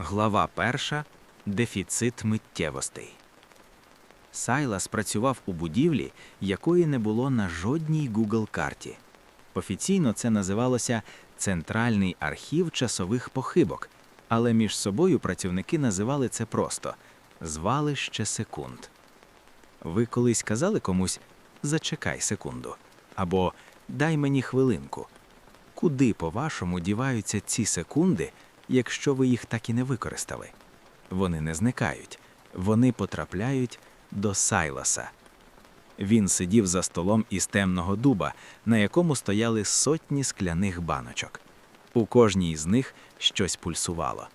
Глава перша Дефіцит миттєвостей. Сайлас працював у будівлі, якої не було на жодній Google карті. Офіційно це називалося Центральний архів часових похибок, але між собою працівники називали це просто звалище секунд. Ви колись казали комусь зачекай секунду або дай мені хвилинку. Куди, по-вашому, діваються ці секунди, якщо ви їх так і не використали? Вони не зникають, вони потрапляють до Сайласа. Він сидів за столом із темного дуба, на якому стояли сотні скляних баночок. У кожній з них щось пульсувало.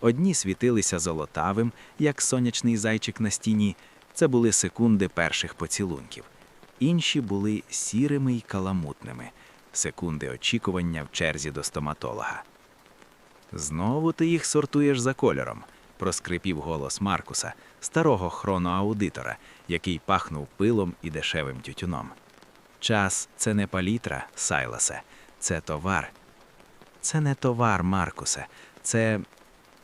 Одні світилися золотавим, як сонячний зайчик на стіні. Це були секунди перших поцілунків. Інші були сірими й каламутними, секунди очікування в черзі до стоматолога. Знову ти їх сортуєш за кольором, проскрипів голос Маркуса, старого хроноаудитора, який пахнув пилом і дешевим тютюном. Час це не палітра, Сайласе, це товар. Це не товар, Маркусе, це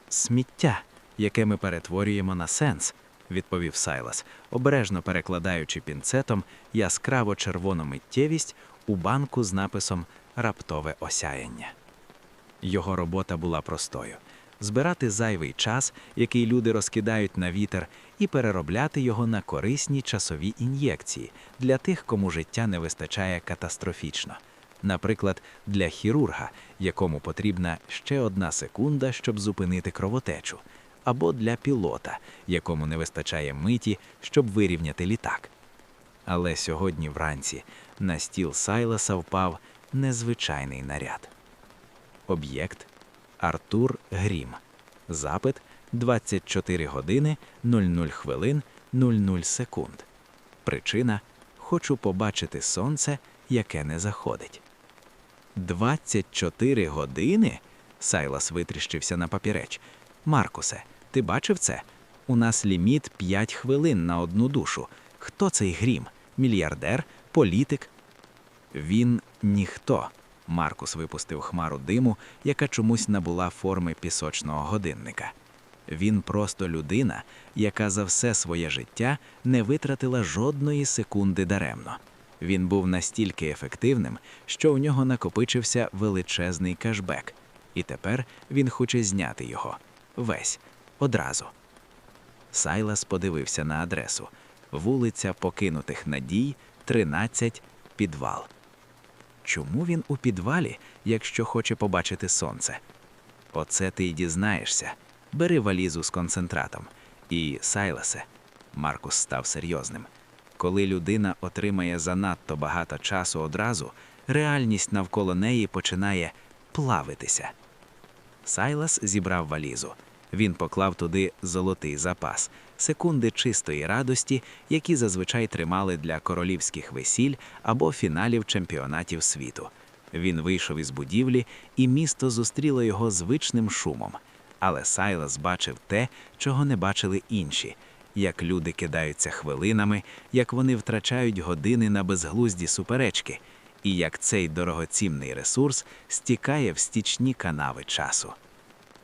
сміття, яке ми перетворюємо на сенс, відповів Сайлас, обережно перекладаючи пінцетом яскраво червону миттєвість у банку з написом Раптове осяяння. Його робота була простою збирати зайвий час, який люди розкидають на вітер, і переробляти його на корисні часові ін'єкції для тих, кому життя не вистачає катастрофічно. Наприклад, для хірурга, якому потрібна ще одна секунда, щоб зупинити кровотечу, або для пілота, якому не вистачає миті, щоб вирівняти літак. Але сьогодні вранці на стіл Сайласа впав незвичайний наряд. Об'єкт Артур Грім. Запит 24 години 00 хвилин 00 секунд. Причина хочу побачити сонце, яке не заходить. 24 години? Сайлас витріщився на папіреч. Маркусе, ти бачив це? У нас ліміт 5 хвилин на одну душу. Хто цей грім? Мільярдер, політик? Він ніхто. Маркус випустив хмару диму, яка чомусь набула форми пісочного годинника. Він просто людина, яка за все своє життя не витратила жодної секунди даремно. Він був настільки ефективним, що у нього накопичився величезний кешбек, і тепер він хоче зняти його весь одразу. Сайлас подивився на адресу вулиця Покинутих Надій, 13, підвал. Чому він у підвалі, якщо хоче побачити сонце? Оце ти й дізнаєшся. Бери валізу з концентратом. І, Сайласе, Маркус став серйозним. Коли людина отримає занадто багато часу одразу, реальність навколо неї починає плавитися. Сайлас зібрав валізу. Він поклав туди золотий запас, секунди чистої радості, які зазвичай тримали для королівських весіль або фіналів чемпіонатів світу. Він вийшов із будівлі, і місто зустріло його звичним шумом. Але Сайлас бачив те, чого не бачили інші, як люди кидаються хвилинами, як вони втрачають години на безглузді суперечки, і як цей дорогоцінний ресурс стікає в стічні канави часу.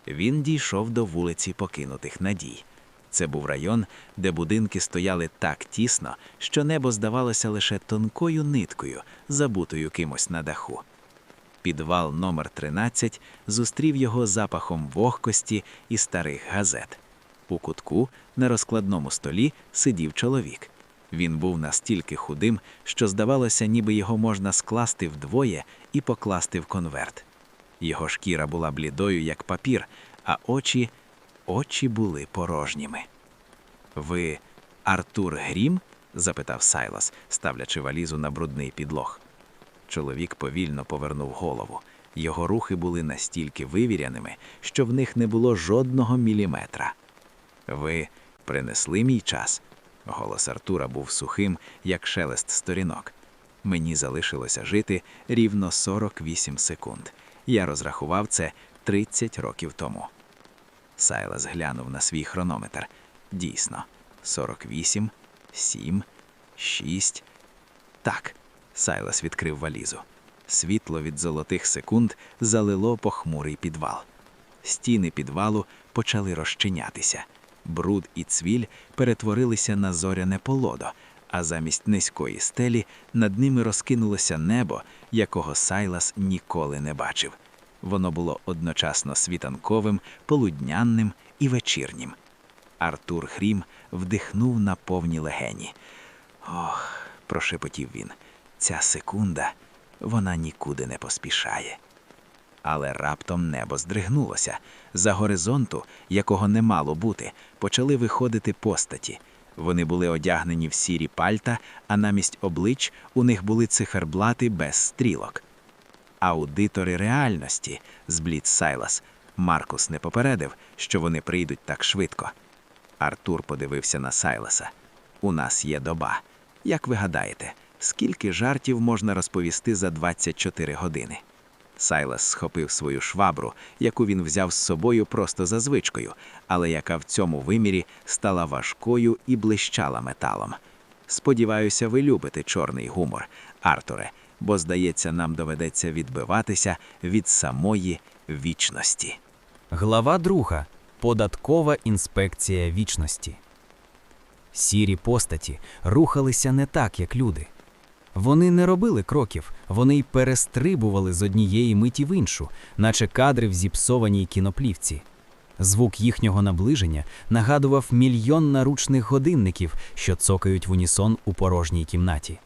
Він дійшов до вулиці Покинутих Надій. Це був район, де будинки стояли так тісно, що небо здавалося лише тонкою ниткою, забутою кимось на даху. Підвал номер 13 зустрів його запахом вогкості і старих газет. У кутку на розкладному столі сидів чоловік. Він був настільки худим, що здавалося, ніби його можна скласти вдвоє і покласти в конверт. Його шкіра була блідою, як папір, а очі очі були порожніми. Ви Артур Грім? запитав Сайлас, ставлячи валізу на брудний підлог. Чоловік повільно повернув голову. Його рухи були настільки вивіряними, що в них не було жодного міліметра. Ви принесли мій час. Голос Артура був сухим, як шелест сторінок. Мені залишилося жити рівно 48 секунд. Я розрахував це 30 років тому. Сайлас глянув на свій хронометр. Дійсно, 48, 7, 6. Так, Сайлас відкрив валізу. Світло від золотих секунд залило похмурий підвал. Стіни підвалу почали розчинятися. Бруд і цвіль перетворилися на зоряне полодо, а замість низької стелі над ними розкинулося небо, якого Сайлас ніколи не бачив. Воно було одночасно світанковим, полуднянним і вечірнім. Артур Хрім вдихнув на повні легені. Ох, прошепотів він, ця секунда, вона нікуди не поспішає. Але раптом небо здригнулося. За горизонту, якого не мало бути, почали виходити постаті. Вони були одягнені в сірі пальта, а намість облич у них були циферблати без стрілок. Аудитори реальності, зблід Сайлас. Маркус не попередив, що вони прийдуть так швидко. Артур подивився на Сайласа. У нас є доба. Як ви гадаєте, скільки жартів можна розповісти за 24 години? Сайлас схопив свою швабру, яку він взяв з собою просто за звичкою, але яка в цьому вимірі стала важкою і блищала металом. Сподіваюся, ви любите чорний гумор, Артуре, бо, здається, нам доведеться відбиватися від самої вічності. Глава 2. Податкова інспекція вічності. Сірі постаті рухалися не так, як люди. Вони не робили кроків, вони й перестрибували з однієї миті в іншу, наче кадри в зіпсованій кіноплівці. Звук їхнього наближення нагадував мільйон наручних годинників, що цокають в унісон у порожній кімнаті.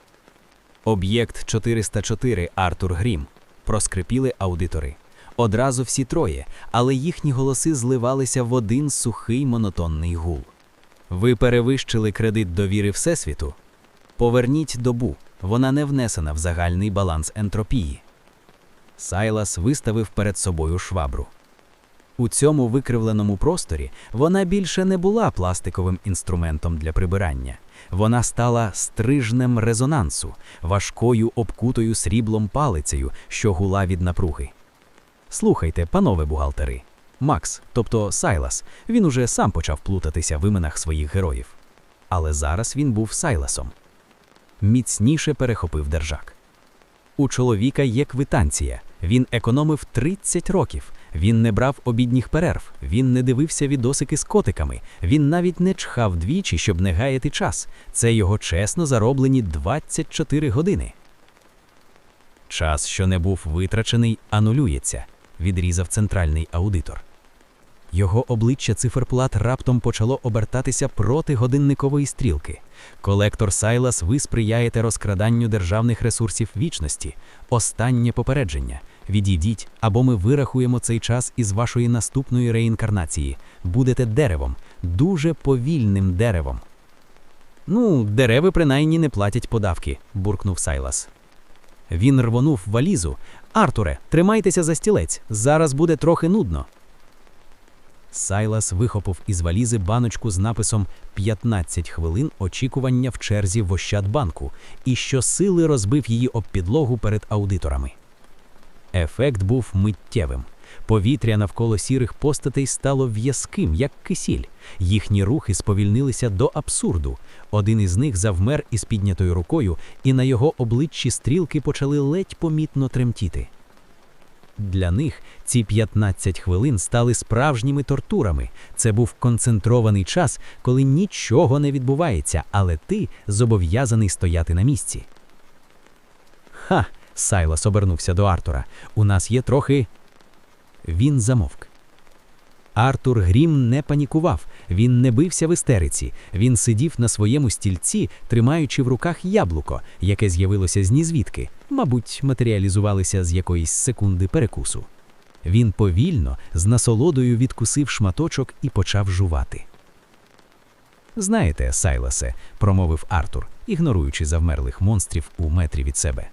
Об'єкт 404 Артур Грім. Проскрипіли аудитори. Одразу всі троє, але їхні голоси зливалися в один сухий монотонний гул. Ви перевищили кредит довіри Всесвіту? Поверніть добу, вона не внесена в загальний баланс ентропії. Сайлас виставив перед собою швабру. У цьому викривленому просторі вона більше не була пластиковим інструментом для прибирання. Вона стала стрижнем резонансу, важкою обкутою сріблом палицею, що гула від напруги. Слухайте, панове бухгалтери. Макс, тобто Сайлас, він уже сам почав плутатися в іменах своїх героїв. Але зараз він був Сайласом. Міцніше перехопив держак. У чоловіка є квитанція. Він економив 30 років. Він не брав обідніх перерв, він не дивився відосики з котиками, він навіть не чхав двічі, щоб не гаяти час. Це його чесно зароблені 24 години. Час, що не був витрачений, анулюється, відрізав центральний аудитор. Його обличчя циферплат раптом почало обертатися проти годинникової стрілки. Колектор Сайлас, ви сприяєте розкраданню державних ресурсів вічності. Останнє попередження. Відійдіть, або ми вирахуємо цей час із вашої наступної реінкарнації. Будете деревом, дуже повільним деревом. Ну, дереви принаймні не платять подавки, буркнув Сайлас. Він рвонув валізу. Артуре, тримайтеся за стілець. Зараз буде трохи нудно. Сайлас вихопив із валізи баночку з написом «15 хвилин очікування в черзі в Ощадбанку і щосили розбив її об підлогу перед аудиторами. Ефект був миттєвим. Повітря навколо сірих постатей стало в'язким, як кисіль. Їхні рухи сповільнилися до абсурду. Один із них завмер із піднятою рукою, і на його обличчі стрілки почали ледь помітно тремтіти. Для них ці 15 хвилин стали справжніми тортурами. Це був концентрований час, коли нічого не відбувається, але ти зобов'язаний стояти на місці. Ха! Сайлас обернувся до Артура. У нас є трохи. Він замовк. Артур Грім не панікував, він не бився в істериці. Він сидів на своєму стільці, тримаючи в руках яблуко, яке з'явилося з нізвідки, мабуть, матеріалізувалося з якоїсь секунди перекусу. Він повільно, з насолодою відкусив шматочок і почав жувати. Знаєте, Сайласе, промовив Артур, ігноруючи завмерлих монстрів у метрі від себе.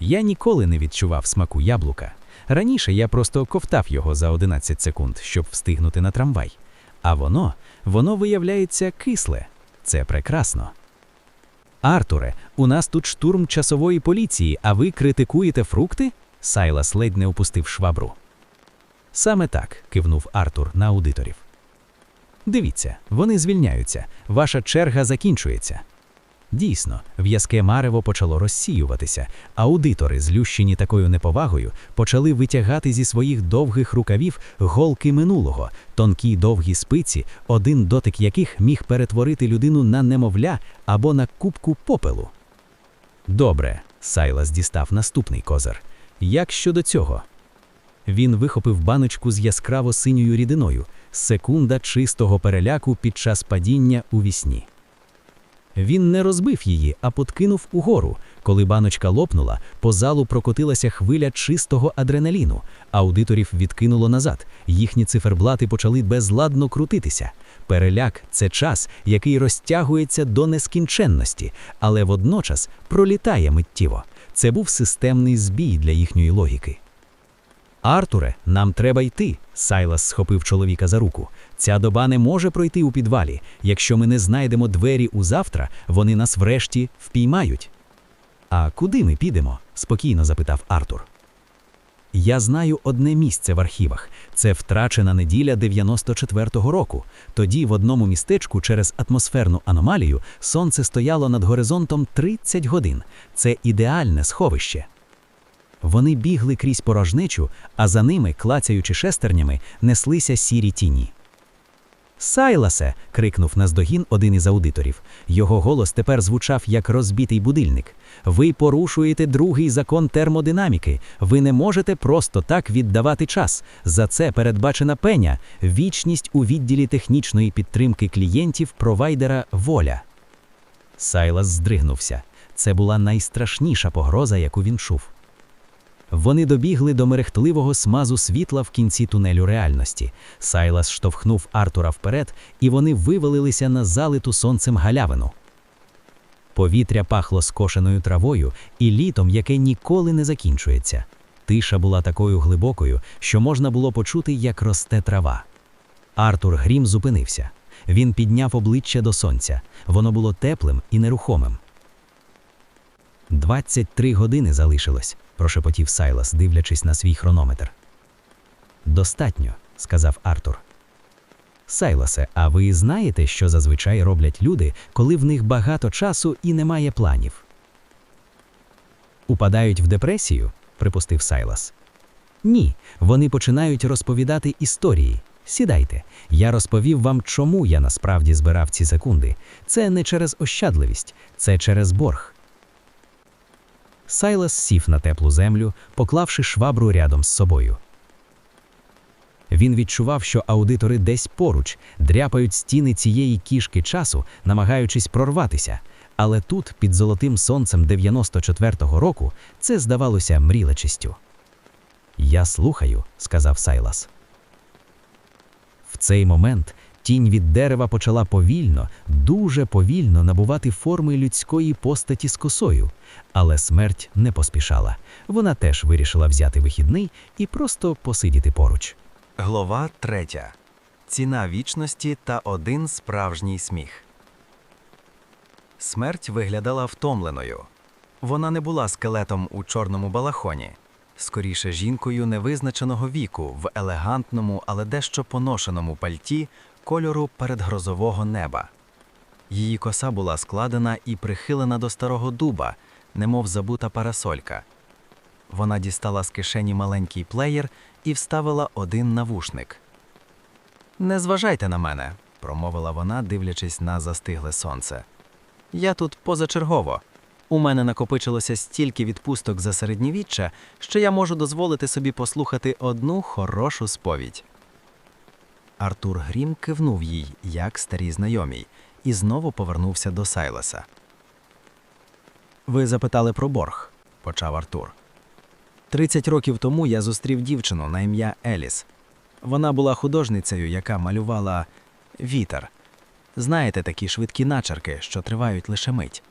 Я ніколи не відчував смаку яблука. Раніше я просто ковтав його за 11 секунд, щоб встигнути на трамвай. А воно, воно виявляється кисле. Це прекрасно. Артуре, у нас тут штурм часової поліції, а ви критикуєте фрукти? Сайлас ледь не опустив швабру. Саме так, кивнув Артур на аудиторів. Дивіться, вони звільняються. Ваша черга закінчується. Дійсно, в'язке марево почало розсіюватися. Аудитори, злющені такою неповагою, почали витягати зі своїх довгих рукавів голки минулого, тонкі довгі спиці, один дотик яких міг перетворити людину на немовля або на кубку попелу. Добре, Сайлас дістав наступний козир. Як щодо цього? Він вихопив баночку з яскраво синьою рідиною, секунда чистого переляку під час падіння у вісні. Він не розбив її, а подкинув угору. Коли баночка лопнула, по залу прокотилася хвиля чистого адреналіну. Аудиторів відкинуло назад. Їхні циферблати почали безладно крутитися. Переляк це час, який розтягується до нескінченності, але водночас пролітає миттєво. Це був системний збій для їхньої логіки. Артуре, нам треба йти. Сайлас схопив чоловіка за руку. Ця доба не може пройти у підвалі. Якщо ми не знайдемо двері у завтра, вони нас врешті впіймають. А куди ми підемо? спокійно запитав Артур. Я знаю одне місце в архівах. Це втрачена неділя 94-го року. Тоді в одному містечку через атмосферну аномалію сонце стояло над горизонтом 30 годин. Це ідеальне сховище. Вони бігли крізь порожнечу, а за ними, клацаючи шестернями, неслися сірі тіні. Сайласе. крикнув наздогін один із аудиторів. Його голос тепер звучав як розбитий будильник. Ви порушуєте другий закон термодинаміки. Ви не можете просто так віддавати час. За це передбачена пеня, вічність у відділі технічної підтримки клієнтів провайдера воля. Сайлас здригнувся. Це була найстрашніша погроза, яку він чув. Вони добігли до мерехтливого смазу світла в кінці тунелю реальності. Сайлас штовхнув Артура вперед, і вони вивалилися на залиту сонцем галявину. Повітря пахло скошеною травою і літом, яке ніколи не закінчується. Тиша була такою глибокою, що можна було почути, як росте трава. Артур Грім зупинився. Він підняв обличчя до сонця. Воно було теплим і нерухомим. Двадцять три години залишилось, прошепотів Сайлас, дивлячись на свій хронометр. Достатньо, сказав Артур. Сайласе, а ви знаєте, що зазвичай роблять люди, коли в них багато часу і немає планів? Упадають в депресію, припустив Сайлас. Ні, вони починають розповідати історії. Сідайте, я розповів вам, чому я насправді збирав ці секунди. Це не через ощадливість, це через борг. Сайлас сів на теплу землю, поклавши швабру рядом з собою. Він відчував, що аудитори десь поруч дряпають стіни цієї кішки часу, намагаючись прорватися. Але тут, під золотим сонцем 94-го року, це здавалося мрілечістю. Я слухаю, сказав Сайлас. В цей момент тінь від дерева почала повільно, дуже повільно набувати форми людської постаті з косою, але смерть не поспішала. Вона теж вирішила взяти вихідний і просто посидіти поруч. Глава третя. Ціна вічності та один справжній сміх. Смерть виглядала втомленою. Вона не була скелетом у чорному балахоні, скоріше жінкою невизначеного віку в елегантному, але дещо поношеному пальті кольору передгрозового неба. Її коса була складена і прихилена до старого дуба, немов забута парасолька. Вона дістала з кишені маленький плеєр і вставила один навушник. Не зважайте на мене, промовила вона, дивлячись на застигле сонце. Я тут позачергово. У мене накопичилося стільки відпусток за середньовіччя, що я можу дозволити собі послухати одну хорошу сповідь. Артур Грім кивнув їй, як старій знайомій, і знову повернувся до Сайласа. Ви запитали про борг, почав Артур. Тридцять років тому я зустрів дівчину на ім'я Еліс. Вона була художницею, яка малювала вітер. Знаєте, такі швидкі начерки, що тривають лише мить.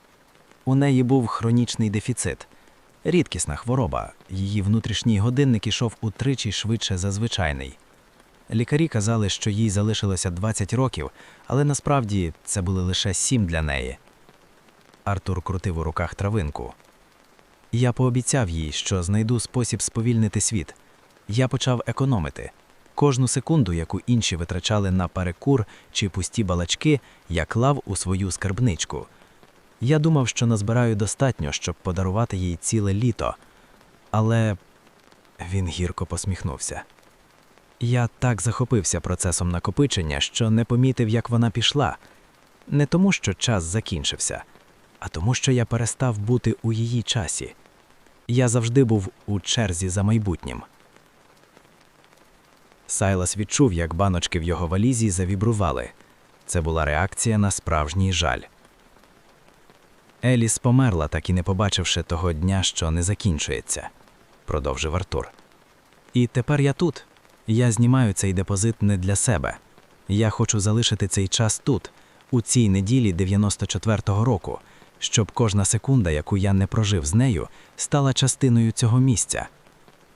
У неї був хронічний дефіцит, рідкісна хвороба. Її внутрішній годинник ішов утричі швидше за звичайний. Лікарі казали, що їй залишилося 20 років, але насправді це були лише сім для неї. Артур крутив у руках травинку. Я пообіцяв їй, що знайду спосіб сповільнити світ. Я почав економити. Кожну секунду, яку інші витрачали на перекур чи пусті балачки, я клав у свою скарбничку. Я думав, що назбираю достатньо, щоб подарувати їй ціле літо. Але він гірко посміхнувся. Я так захопився процесом накопичення, що не помітив, як вона пішла. Не тому, що час закінчився, а тому, що я перестав бути у її часі. Я завжди був у черзі за майбутнім. Сайлас відчув, як баночки в його валізі завібрували. Це була реакція на справжній жаль. Еліс померла, так і не побачивши того дня, що не закінчується, продовжив Артур. І тепер я тут. Я знімаю цей депозит не для себе. Я хочу залишити цей час тут, у цій неділі 94-го року, щоб кожна секунда, яку я не прожив з нею, стала частиною цього місця.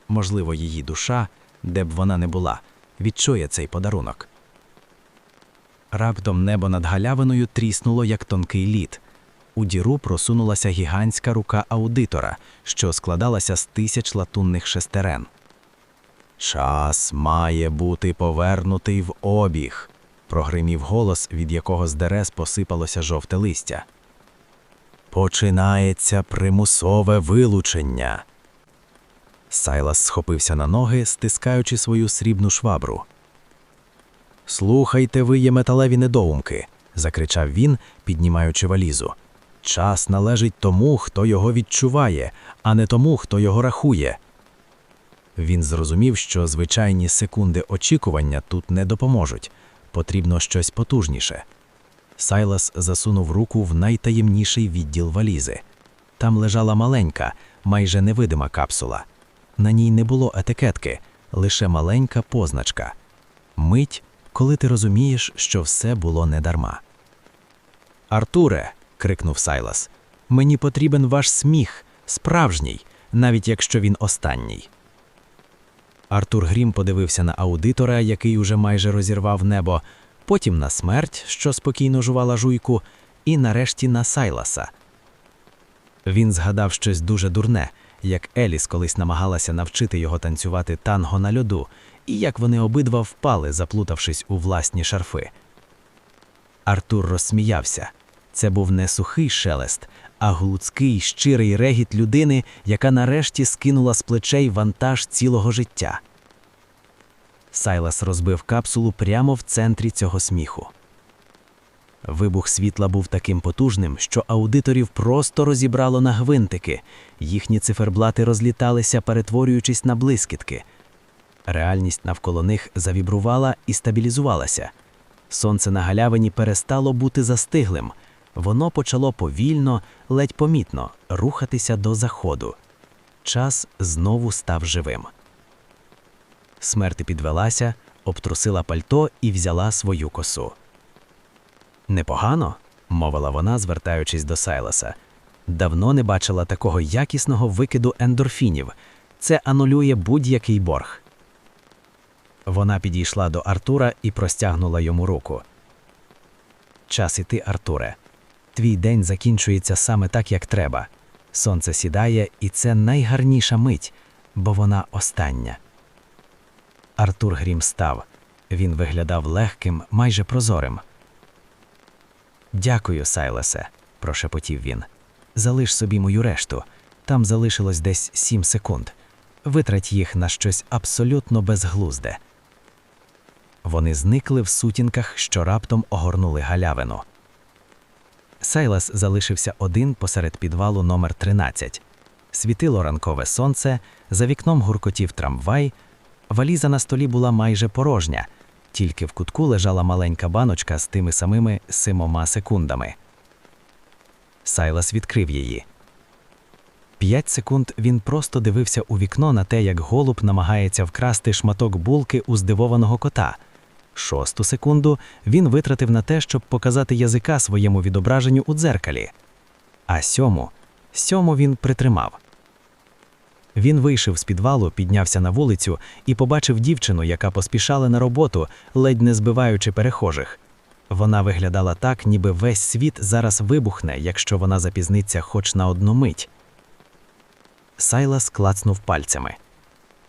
Можливо, її душа, де б вона не була, відчує цей подарунок. Раптом небо над галявиною тріснуло, як тонкий лід. У діру просунулася гігантська рука аудитора, що складалася з тисяч латунних шестерен. Час має бути повернутий в обіг, прогримів голос, від якого з дерез посипалося жовте листя. Починається примусове вилучення. Сайлас схопився на ноги, стискаючи свою срібну швабру. Слухайте ви є металеві недоумки, закричав він, піднімаючи валізу. Час належить тому, хто його відчуває, а не тому, хто його рахує. Він зрозумів, що звичайні секунди очікування тут не допоможуть, потрібно щось потужніше. Сайлас засунув руку в найтаємніший відділ валізи. Там лежала маленька, майже невидима капсула. На ній не було етикетки, лише маленька позначка. Мить, коли ти розумієш, що все було недарма. Артуре, крикнув Сайлас, мені потрібен ваш сміх, справжній, навіть якщо він останній. Артур Грім подивився на аудитора, який уже майже розірвав небо, потім на смерть, що спокійно жувала жуйку, і нарешті на Сайласа. Він згадав щось дуже дурне, як Еліс колись намагалася навчити його танцювати танго на льоду, і як вони обидва впали, заплутавшись у власні шарфи. Артур розсміявся. Це був не сухий шелест, а глуцький, щирий регіт людини, яка нарешті скинула з плечей вантаж цілого життя. Сайлас розбив капсулу прямо в центрі цього сміху. Вибух світла був таким потужним, що аудиторів просто розібрало на гвинтики, їхні циферблати розліталися, перетворюючись на блискітки. Реальність навколо них завібрувала і стабілізувалася. Сонце на галявині перестало бути застиглим. Воно почало повільно, ледь помітно рухатися до заходу. Час знову став живим. Смерти підвелася, обтрусила пальто і взяла свою косу. Непогано, мовила вона, звертаючись до Сайласа. Давно не бачила такого якісного викиду ендорфінів. Це анулює будь-який борг. Вона підійшла до Артура і простягнула йому руку. Час іти, Артуре. Твій день закінчується саме так, як треба. Сонце сідає, і це найгарніша мить, бо вона остання. Артур Грім став. Він виглядав легким, майже прозорим. Дякую, Сайлесе, прошепотів він. Залиш собі мою решту. Там залишилось десь сім секунд. Витрать їх на щось абсолютно безглузде. Вони зникли в сутінках, що раптом огорнули галявину. Сайлас залишився один посеред підвалу номер 13. Світило ранкове сонце, за вікном гуркотів трамвай, валіза на столі була майже порожня, тільки в кутку лежала маленька баночка з тими самими симома секундами. Сайлас відкрив її. П'ять секунд він просто дивився у вікно на те, як голуб намагається вкрасти шматок булки у здивованого кота. Шосту секунду він витратив на те, щоб показати язика своєму відображенню у дзеркалі. А сьому, сьому він притримав. Він вийшов з підвалу, піднявся на вулицю і побачив дівчину, яка поспішала на роботу, ледь не збиваючи перехожих. Вона виглядала так, ніби весь світ зараз вибухне, якщо вона запізниться хоч на одну мить. Сайлас клацнув пальцями.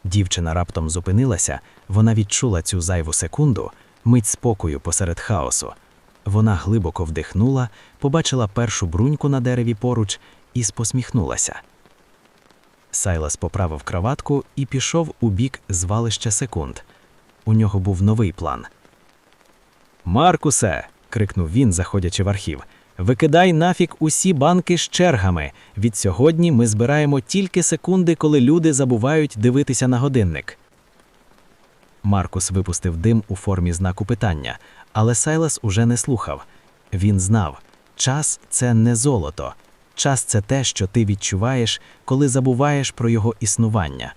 Дівчина раптом зупинилася, вона відчула цю зайву секунду, мить спокою посеред хаосу. Вона глибоко вдихнула, побачила першу бруньку на дереві поруч і посміхнулася. Сайлас поправив краватку і пішов у бік звалища секунд. У нього був новий план. Маркусе. крикнув він, заходячи в архів. Викидай нафік усі банки з чергами. Від сьогодні ми збираємо тільки секунди, коли люди забувають дивитися на годинник. Маркус випустив дим у формі знаку питання, але Сайлас уже не слухав. Він знав, час це не золото. Час це те, що ти відчуваєш, коли забуваєш про його існування.